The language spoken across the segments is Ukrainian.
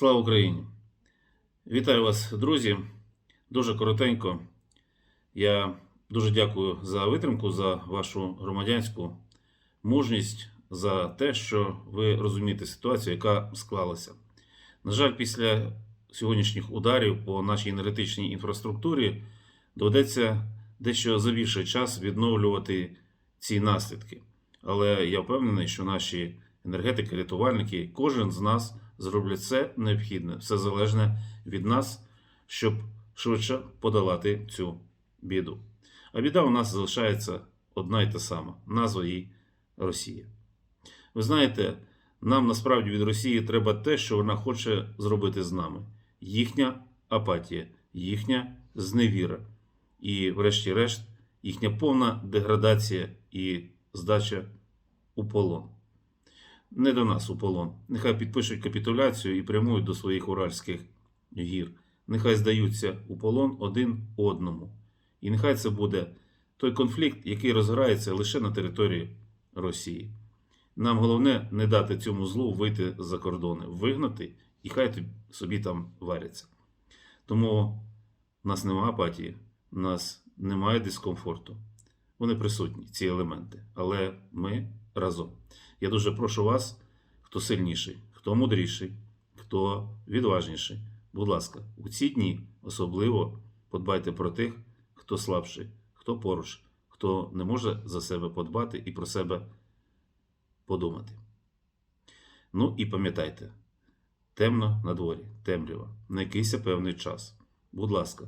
Слава Україні! Вітаю вас, друзі. Дуже коротенько. Я дуже дякую за витримку, за вашу громадянську мужність, за те, що ви розумієте ситуацію, яка склалася. На жаль, після сьогоднішніх ударів по нашій енергетичній інфраструктурі доведеться дещо за більший час відновлювати ці наслідки. Але я впевнений, що наші енергетики, рятувальники, кожен з нас зроблять все необхідне, все залежне від нас, щоб швидше подолати цю біду. А біда у нас залишається одна і та сама назва їй Росія. Ви знаєте, нам насправді від Росії треба те, що вона хоче зробити з нами: їхня апатія, їхня зневіра і, врешті-решт, їхня повна деградація і здача у полон. Не до нас у полон. Нехай підпишуть капітуляцію і прямують до своїх уральських гір. Нехай здаються у полон один одному. І нехай це буде той конфлікт, який розгорається лише на території Росії. Нам головне не дати цьому злу вийти за кордони, вигнати, і хай собі там варяться. Тому в нас немає апатії, в нас немає дискомфорту. Вони присутні, ці елементи, але ми разом. Я дуже прошу вас, хто сильніший, хто мудріший, хто відважніший. Будь ласка, у ці дні особливо подбайте про тих, хто слабший, хто поруч, хто не може за себе подбати і про себе подумати. Ну і пам'ятайте, темно на дворі, темрява, на якийсь певний час. Будь ласка,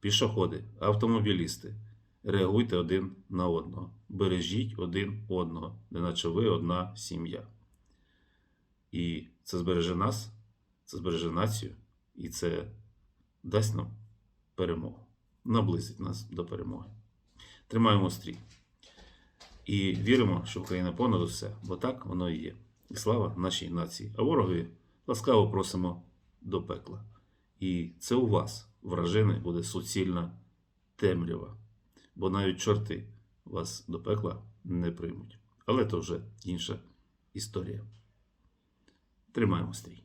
пішоходи, автомобілісти, реагуйте один на одного, бережіть один одного, неначе ви одна сім'я. І це збереже нас, це збереже націю, і це дасть нам перемогу, наблизить нас до перемоги. Тримаємо стрій. І віримо, що Україна понад усе, бо так воно і є. І слава нашій нації. А ворогові ласкаво просимо до пекла. І це у вас, вражини, буде суцільна темрява, бо навіть чорти вас до пекла не приймуть. Але то вже інша історія. Тримаємо стрій.